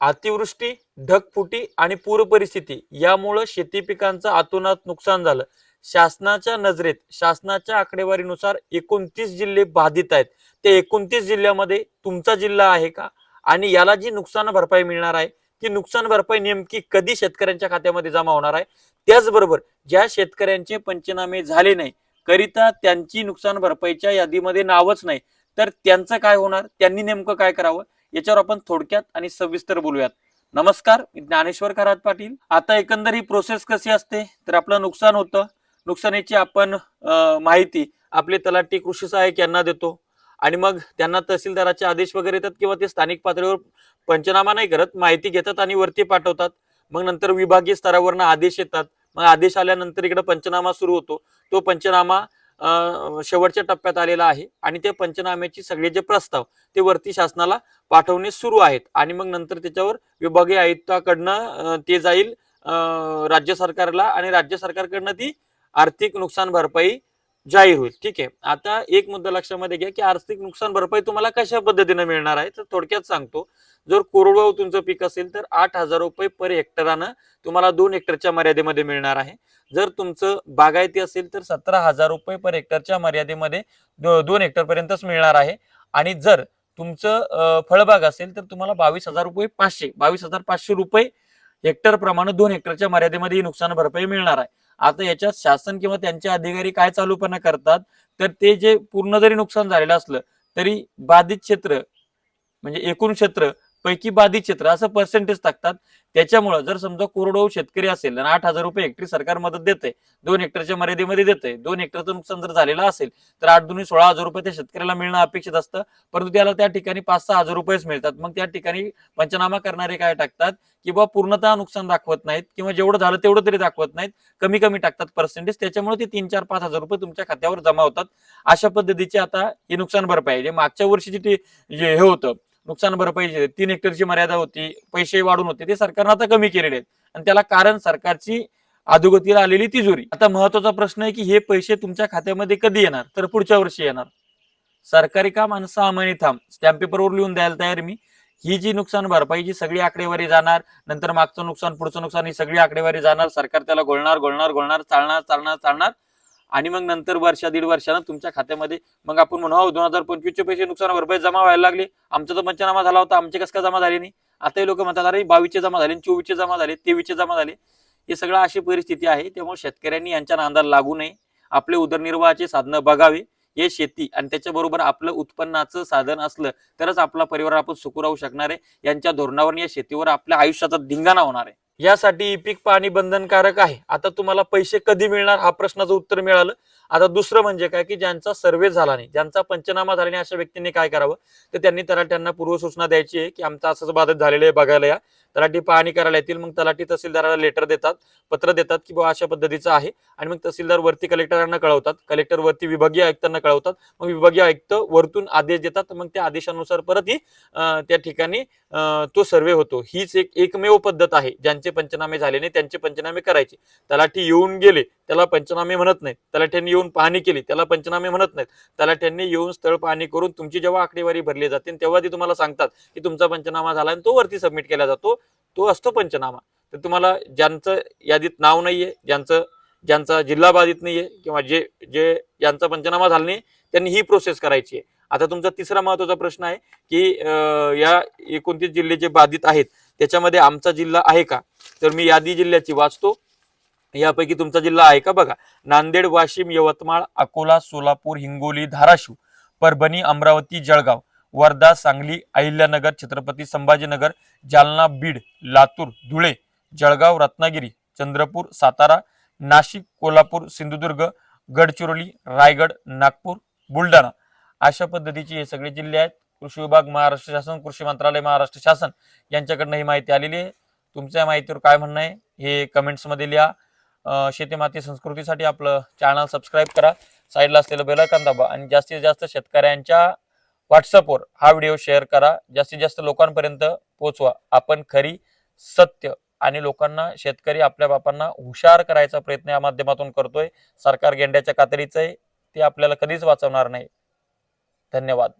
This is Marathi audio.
अतिवृष्टी ढगफुटी आणि पूर परिस्थिती यामुळं शेती पिकांचं आतोनात नुकसान झालं. शासनाच्या नजरेत शासनाच्या आकडेवारीनुसार एकोणतीस जिल्हे बाधित आहेत. ते एकोणतीस जिल्ह्यामध्ये तुमचा जिल्हा आहे का? आणि याला जी नुकसान भरपाई मिळणार आहे ती नुकसान भरपाई नेमकी कधी शेतकऱ्यांच्या खात्यामध्ये जमा होणार आहे? त्याचबरोबर ज्या शेतकऱ्यांचे पंचनामे झाले नाही करिता त्यांची नुकसान भरपाईच्या यादीमध्ये नावच नाही. तर त्यांचं काय होणार? त्यांनी नेमकं काय करावं? याच्यावर आपण थोडक्यात आणि सविस्तर बोलूयात. नमस्कार मी ज्ञानेश्वर खरात पाटील. आता एकंदर ही प्रोसेस कशी असते? तर आपलं नुकसान होतं. नुकसानीची आपण माहिती आपले तलाठी कृषी सहाय्यक यांना देतो. आणि मग त्यांना तहसीलदाराचे आदेश वगैरे येतात किंवा ते स्थानिक पातळीवर पंचनामा नाही करत माहिती घेतात आणि वरती पाठवतात. मग नंतर विभागीय स्तरावरनं आदेश येतात. मग आदेश आल्यानंतर इकडे पंचनामा सुरू होतो. तो पंचनामा शेवटच्या टप्प्यात आलेला आहे. आणि त्या पंचनाम्याची सगळे जे प्रस्ताव ते वरती शासनाला पाठवणे सुरू आहेत. आणि मग नंतर त्याच्यावर विभागीय आयुक्ताकडनं ते जाईल राज्य सरकारला. आणि राज्य सरकारकडनं ती आर्थिक नुकसान भरपाई जाहीर होईल. ठीक आहे. आता एक मुद्दा लक्षामध्ये घ्या की आर्थिक नुकसान भरपाई तुम्हाला कशा पद्धतीने मिळणार आहे? तर थोडक्यात सांगतो. जर कोरडवाहू तुमचं पीक असेल तर आठ हजार रुपये पर हेक्टरानं तुम्हाला दोन हेक्टरच्या मर्यादेमध्ये मिळणार आहे. जर तुमचं बागायती असेल तर सतरा हजार रुपये पर हेक्टरच्या मर्यादेमध्ये दो- दोन हेक्टरपर्यंतच मिळणार आहे. आणि जर तुमचं फळबाग असेल तर तुम्हाला बावीस हजार रुपये पाचशे बावीस हजार पाचशे रुपये हेक्टर प्रमाणे दोन हेक्टरच्या मर्यादेमध्ये ही नुकसान भरपाई मिळणार आहे. आता याच्यात शासन किंवा त्यांचे अधिकारी काय चालूपणा करतात तर ते जे पूर्ण जरी नुकसान झालेलं असलं तरी बाधित क्षेत्र म्हणजे एकूण क्षेत्र पैकी बाधित क्षेत्र असं पर्सेंटेज टाकतात. त्याच्यामुळं जर समजा कोरडवाहू शेतकरी असेल आणि आठ हजार रुपये हेक्टरी सरकार मदत देते दोन हेक्टरच्या मर्यादेमध्ये देते दोन हेक्टरचं नुकसान जर झालेलं असेल तर आठ दोन्ही सोळा हजार रुपये त्या शेतकऱ्याला मिळणं अपेक्षित असतं. परंतु त्याला त्या ठिकाणी पाच सहा हजार रुपयेच मिळतात. मग त्या ठिकाणी पंचनामा करणारे काय टाकतात? की पूर्णतः नुकसान दाखवत नाहीत किंवा जेवढं झालं तेवढं तरी दाखवत नाहीत. कमी कमी टाकतात पर्सेंटेज त्याच्यामुळे ते तीन चार पाच हजार रुपये तुमच्या खात्यावर जमा होतात. अशा पद्धतीचे आता हे नुकसान भरपाई जे मागच्या वर्षी जे हे होतं नुकसान भरपाई जे तीन हेक्टरची मर्यादा होती पैसे वाढून होते ते सरकारनं आता कमी केलेले आहेत. आणि त्याला कारण सरकारची अधोगतीला आलेली तिजोरी. आता महत्त्वाचा प्रश्न आहे की हे पैसे तुमच्या खात्यामध्ये कधी येणार? तर पुढच्या वर्षी येणार. सरकारी काम आणि सहा महिने थांब स्टॅम्प पेपरवर लिहून द्यायला तयार मी. ही जी नुकसान भरपाई जी सगळी आकडेवारी जाणार नंतर मागचं नुकसान पुढचं नुकसान ही सगळी आकडेवारी जाणार सरकार त्याला गोळणार गोळणार गोळणार चालणार चालणार चालणार आणि मग नंतर वर्षा दीड वर्षानं तुमच्या खात्यामध्ये मग आपण म्हणू हो दोन हजार पंचवीसचे पैसे नुकसान भरपाई जमा व्हायला लागले. आमचा तर पंचनामा झाला होता. आमचे कसं का जमा झाले नाही? आता लोक म्हणतात अरे बावीसचे जमा झाले चोवीसचे जमा झाले तेवीसचे जमा झाले. हे सगळं अशी परिस्थिती आहे. त्यामुळे शेतकऱ्यांनी यांच्या नांदाला लागू नये. आपले उदरनिर्वाहाचे साधनं बघावे. हे शेती आणि त्याच्याबरोबर आपलं उत्पन्नाचं साधन असलं तरच आपला परिवार आपण सुखू राहू शकणार आहे. यांच्या धोरणावर या शेतीवर आपल्या आयुष्याचा धिंगाणा होणार आहे. यासाठी ई पीक पाणी बंधनकारक आहे. आता तुम्हाला पैसे कधी मिळणार? हा प्रश्नाचं उत्तर मिळालं. आता दुसरं म्हणजे काय की ज्यांचा सर्वे झाला नाही ज्यांचा पंचनामा झाला नाही अशा व्यक्तींनी काय करावं? तर त्यांनी तलाट्यांना पूर्वसूचना द्यायची आहे की आमचं असंच बाधित झालेलं आहे बघायला या. तलाठी पाहणी करायला येतील मग तलाठी तहसीलदाराला लेटर देतात पत्र देतात की बाबा अशा पद्धतीचं आहे. आणि मग तहसीलदार वरती कलेक्टरांना कळवतात. कलेक्टर वरती विभागीय आयुक्तांना कळवतात. मग विभागीय आयुक्त वरतून आदेश देतात. मग त्या आदेशानुसार परत ही त्या ठिकाणी तो सर्वे होतो. हीच एक एकमेव पद्धत आहे ज्यांचे पंचनामे झाले नाही त्यांचे पंचनामे करायचे. तलाठी येऊन गेले त्याला पंचनामे म्हणत नाहीत. तलाठ्यांनी येऊन पाहणी केली त्याला पंचनामे म्हणत नाहीत. तलाठ्यांनी येऊन स्थळ पाहणी करून तुमची जेव्हा आकडेवारी भरली जाते तेव्हा ती तुम्हाला सांगतात की तुमचा पंचनामा झाला आणि तो वरती सबमिट केला जातो. तो असतो पंचनामा. तर तुम्हाला ज्यांचं यादीत नाव नाहीये ज्यांचं ज्यांचा जिल्हा बाधित नाहीये किंवा जे जे ज्यांचा पंचनामा झाला नाही त्यांनी ही प्रोसेस करायची आहे. आता तुमचा तिसरा महत्त्वाचा प्रश्न आहे की या एकोणतीस जिल्हे जे बाधित आहेत त्याच्यामध्ये आमचा जिल्हा आहे का? तर मी यादी जिल्ह्याची वाचतो. यापैकी तुमचा जिल्हा आहे का? बघा. नांदेड वाशिम यवतमाळ अकोला सोलापूर हिंगोली धाराशिव परभणी अमरावती जळगाव वर्धा सांगली अहिल्यानगर छत्रपती संभाजीनगर जालना बीड लातूर धुळे जळगाव रत्नागिरी चंद्रपूर सातारा नाशिक कोल्हापूर सिंधुदुर्ग गडचिरोली रायगड नागपूर बुलढाणा. अशा पद्धतीचे हे सगळे जिल्हे आहेत. कृषी विभाग महाराष्ट्र शासन कृषी मंत्रालय महाराष्ट्र शासन यांच्याकडनं ही माहिती आलेली आहे. तुमच्या माहितीवर काय म्हणणं आहे हे कमेंट्समध्ये लिहा. शेतीमाती संस्कृतीसाठी आपलं चॅनल सबस्क्राईब करा. साईडला असलेलं बेलायकन दाबा आणि जास्तीत जास्त शेतकऱ्यांच्या व्हॉट्सअपवर हा व्हिडिओ शेअर करा. जास्तीत जास्त लोकांपर्यंत पोहोचवा. आपण खरी सत्य आणि लोकांना शेतकरी आपल्या बापांना हुशार करायचा प्रयत्न या माध्यमातून करतोय. सरकार गेंड्याच्या कातडीचं आहे. ते आपल्याला कधीच वाचवणार नाही. धन्यवाद.